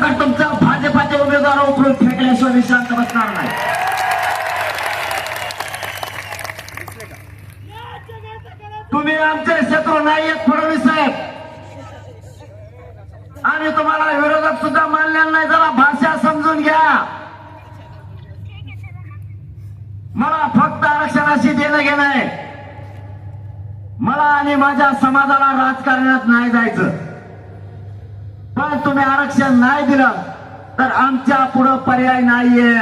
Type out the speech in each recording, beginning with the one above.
दगड तुमचा भाजपाच्या उमेदवार उचलून फेकल्याशिवाय मी शांत बसणार नाही. तुम्ही आमचे शत्रू नाहीयेत फडणवीस साहेब. आम्ही तुम्हाला विरोधात सुद्धा मानलेला नाही जरा भाषा समजून घ्या. मला फक्त आरक्षणाशी देणं घेणं आहे. मला आणि माझ्या समाजाला राजकारणात नाही जायचं. पण तुम्ही आरक्षण नाही दिलं तर आमच्या पुढं पर्याय नाहीये.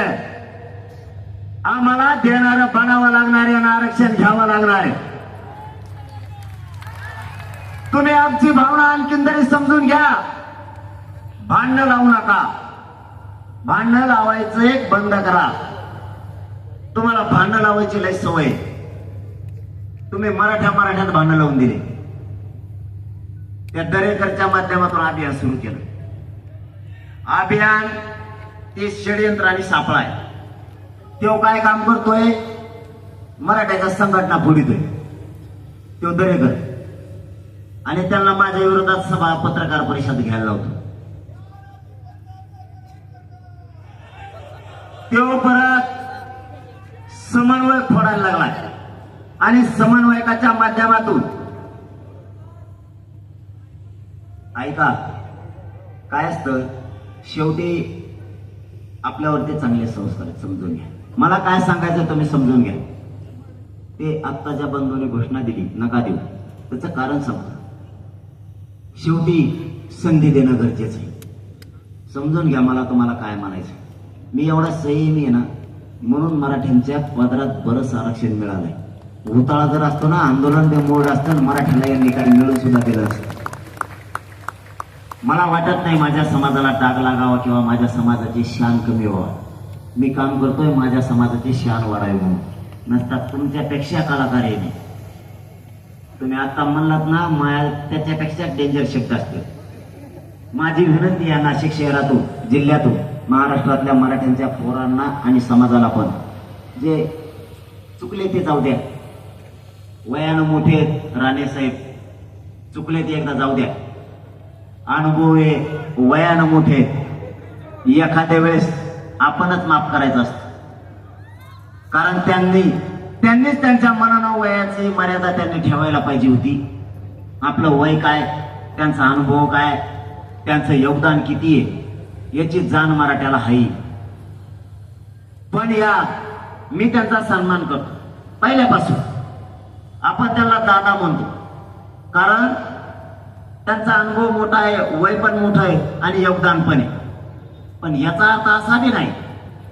आम्हाला देणारं बनावं लागणार आहे आणि आरक्षण घ्यावं लागणार. आहे तुम्ही आमची भावना आणखीन तरी समजून घ्या. भांडणं लावू नका. भांडणं लावायचं एक बंद करा. तुम्हाला भांडणं लावायची लय सवय तुम्ही मराठा मराठ्यात भांडणं लावून दिली. त्या दरेकरच्या माध्यमातून अभियान सुरू केलं. अभियान ते षडयंत्र आणि सापळा आहे. तो काय काम करतोय? मराठ्याच्या संघटना फोडितोय. तो दरेकर. आणि त्यांना माझ्या विरोधात सभा पत्रकार परिषद घ्यायला लावतो. तो परत समन्वय फोडायला लागलाय. आणि समन्वयकाच्या माध्यमातून ऐका. काय असतं? शेवटी आपल्यावरती चांगले संस्कार आहेत, समजून घ्या. मला काय सांगायचं तुम्ही समजून घ्या. ते आत्ताच्या बंधूने घोषणा दिली नका देऊ. त्याचं कारण समजा शेवटी संधी देणं गरजेचं आहे. समजून घ्या मला तुम्हाला काय म्हणायचं मी एवढा संयमी आहे ना म्हणून मराठ्यांच्या पदरात बरंच आरक्षण मिळालंय. भूताळा जर असतो ना आंदोलन ते मोड असतं ना मराठ्याला यांनी काही मिळून सुद्धा दिलं असतं. मला वाटत नाही माझ्या समाजाला डाग लागावा किंवा माझ्या समाजाची शान कमी व्हावा. मी काम करतोय माझ्या समाजाची शान वाढावी म्हणून. नसतात तुमच्यापेक्षा कलाकार आहे तुम्ही आता म्हणलात ना माया त्याच्यापेक्षा डेंजर शब्द असते माझी विनंती आहे नाशिक शहरातून जिल्ह्यातून महाराष्ट्रातल्या मराठ्यांच्या पोरांना आणि समाजाला पण जे चुकले ते जाऊ द्या. वयानं मोठे आहेत राणे साहेब चुकले ते एकदा जाऊ द्या. अनुभव आहे वयानं मोठे एखाद्या वेळेस आपणच माफ करायचं असतं. कारण त्यांनी त्यांनीच त्यांच्या मनानं वयाची मर्यादा त्यांनी ठेवायला पाहिजे होती. आपलं वय काय त्यांचा अनुभव काय त्यांचं योगदान किती आहे याची जाण मराठ्याला हाई पण या मी त्यांचा सन्मान करतो. पहिल्यापासून. आपण त्यांना दादा म्हणतो. कारण त्यांचा अनुभव मोठा आहे वय पण मोठं आहे आणि योगदान पण आहे. पण याचा अर्थ असा बी नाही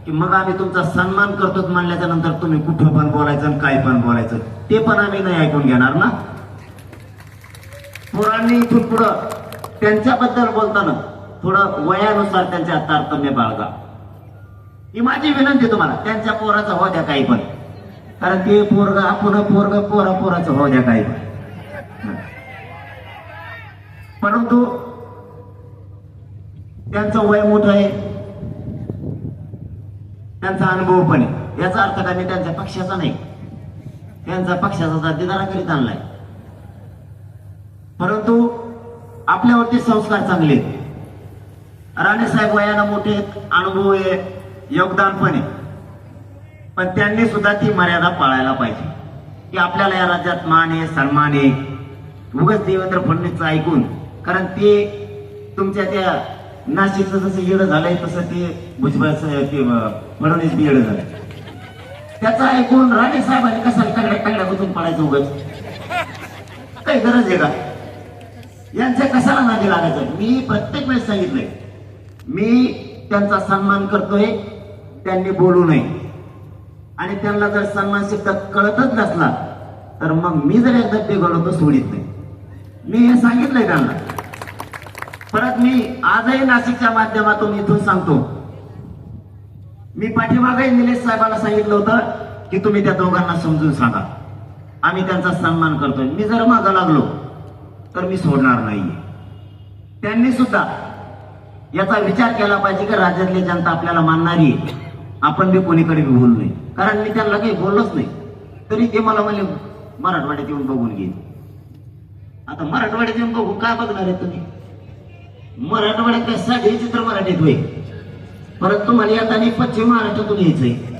की मग आम्ही तुमचा सन्मान करतो म्हणल्याच्या नंतर तुम्ही कुठं पण बोलायचं आणि काय पण बोलायचं ते पण आम्ही नाही ऐकून घेणार ना? पोरांनी इथून पुढं त्यांच्याबद्दल बोलताना थोडं वयानुसार त्यांच्या तारतम्य बाळगा. ही माझी विनंती तुम्हाला त्यांच्या पोराचं हो द्या काही पण. कारण ते पोरग आपण पोरग पोरा पोराचं हो द्या काही पण. परंतु त्यांचं वय मोठं आहे. त्यांचा अनुभव पण आहे. याचा अर्थ काय? मी त्यांच्या पक्षाचा नाही. त्यांचा पक्षाचा जातीदारा करीत आणलाय. परंतु आपल्यावरती संस्कार चांगले आहेत. राणेसाहेब वयाला मोठे अनुभव आहे योगदान पण आहे. पण त्यांनी सुद्धा ती मर्यादा पाळायला पाहिजे. की आपल्याला या राज्यात मान आहे सन्मान आहे. उगच देवेंद्र फडणवीसचं ऐकून कारण ते तुमच्या त्या नाशिकचं जसं येडं झालंय तसं ते भुजबळचं ते फडणवीस बी येडं झालंय. त्याचं ऐकून राणे साहेबांनी कसा तगड्या तगड्या बसून पडायचं उगच? काही गरज आहे का? यांच्या कशाला नादी लागायचं? मी प्रत्येक वेळेस सांगितलंय मी त्यांचा सन्मान करतोय त्यांनी बोलू नये. आणि त्यांना जर सन्मान शब्द कळतच नसला तर मग मी जर एकदा बिघडवतो सोडित नाही. मी हे सांगितलंय त्यांना. परत मी आजही नाशिकच्या माध्यमातून इथून सांगतो. मी पाठीमागही निलेश साहेबांना सांगितलं होतं की तुम्ही त्या दोघांना समजून सांगा. आम्ही त्यांचा सन्मान करतोय. मी जर मागं लागलो तर मी सोडणार नाहीये. त्यांनी सुद्धा याचा विचार केला पाहिजे की राज्यातली जनता आपल्याला मानणारी आहे. आपण बी कोणीकडे बी बोलू नये. कारण मी त्यांना काही बोललोच नाही. तरी ते मला म्हणले मराठवाड्यात येऊन बघून घेईन आता मराठवाड्यात येऊन बघून काय बघणार आहे तुम्ही? मराठवाड्यात काय साधे चित्र मराठीत मराठवाड्यात होईल परत तुम्हाला आणि पश्चिम महाराष्ट्रातून यायचंय.